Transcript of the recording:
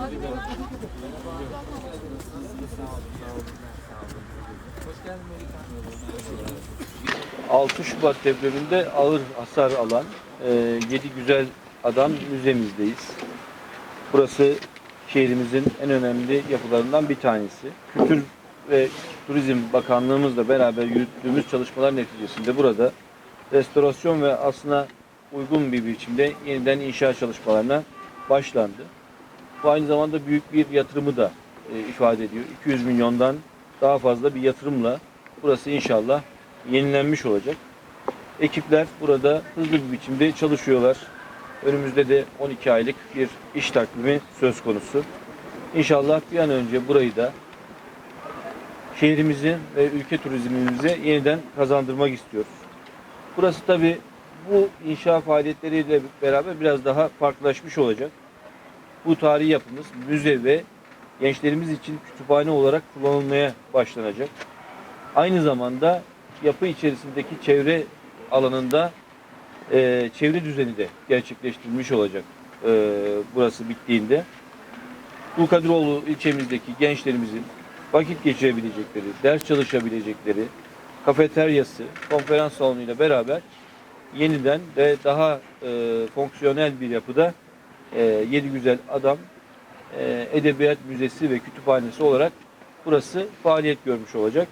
아, 진짜. 6 Şubat depreminde ağır hasar alan 7 güzel adam müzemizdeyiz. Burası şehrimizin en önemli yapılarından bir tanesi. Kültür ve Turizm Bakanlığımızla beraber yürüttüğümüz çalışmalar neticesinde burada restorasyon ve aslına uygun bir biçimde yeniden inşa çalışmalarına başlandı. Bu aynı zamanda büyük bir yatırımı da e, ifade ediyor. 200 milyondan daha fazla bir yatırımla burası inşallah yenilenmiş olacak. Ekipler burada hızlı bir biçimde çalışıyorlar. Önümüzde de 12 aylık bir iş takvimi söz konusu. İnşallah bir an önce burayı da şehrimizi ve ülke turizmimize yeniden kazandırmak istiyoruz. Burası tabi bu inşa faaliyetleriyle beraber biraz daha farklılaşmış olacak. Bu tarihi yapımız müze ve gençlerimiz için kütüphane olarak kullanılmaya başlanacak. Aynı zamanda yapı içerisindeki çevre alanında e, çevre düzeni de gerçekleştirilmiş olacak e, burası bittiğinde. Dulkadiroğlu ilçemizdeki gençlerimizin vakit geçirebilecekleri, ders çalışabilecekleri, kafeteryası, konferans salonuyla beraber yeniden ve daha e, fonksiyonel bir yapıda e, Yedi Güzel Adam Edebiyat Müzesi ve Kütüphanesi olarak burası faaliyet görmüş olacak.